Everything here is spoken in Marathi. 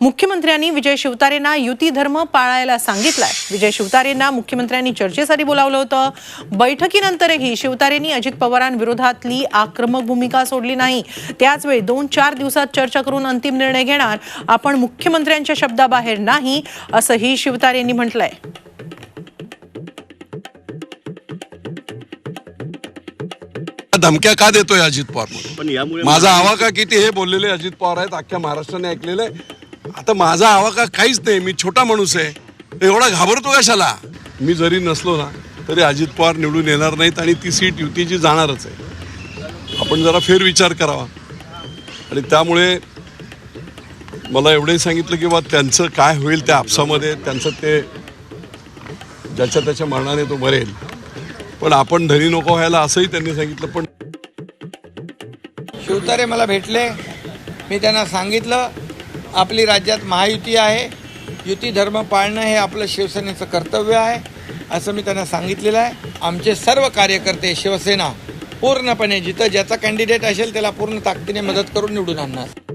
मुख्यमंत्र्यांनी विजय शिवतारेंना युती धर्म पाळायला सांगितलाय. विजय शिवतारेंना मुख्यमंत्र्यांनी चर्चेसाठी बोलावलं होतं. बैठकीनंतरही शिवतारेंनी अजित पवारांविरोधातली आक्रमक भूमिका सोडली नाही. त्याच वेळी दोन चार दिवसात चर्चा करून अंतिम निर्णय घेणार. आपण मुख्यमंत्र्यांच्या शब्दाबाहेर नाही असंही शिवतारेंनी म्हटलंय. धमक्या का देतोय अजित पवार? म्हणून पण यामुळे माझा आवाका किती हे बोललेले अजित पवार आहेत अख्ख्या महाराष्ट्राने ऐकलेलं आहे आता माझा आवाका काहीच नाही मी छोटा माणूस आहे. एवढा घाबरतो कशाला? मी जरी नसलो ना तरी अजित पवार निवडून येणार नाहीत आणि ती सीट युतीची जाणारच आहे. आपण जरा फेरविचार करावा. आणि त्यामुळे मला एवढंही सांगितलं की बा त्यांचं काय होईल त्या आपसामध्ये त्यांचं ते ज्याच्या त्याच्या मरणाने तो मरेल. पण आपण धनी नको व्हायला असंही त्यांनी सांगितलं पण शिवतारे मला भेटले. मी त्यांना सांगितलं. आपली राज्यात महायुती आहे. युती धर्म पाळणं हे आपलं शिवसेनेचं कर्तव्य आहे असं मी त्यांना सांगितलेलं आहे. आमचे सर्व कार्यकर्ते शिवसेना पूर्णपणे जिथं ज्याचा कॅन्डिडेट असेल त्याला पूर्ण ताकदीने मदत करून निवडून आणणार.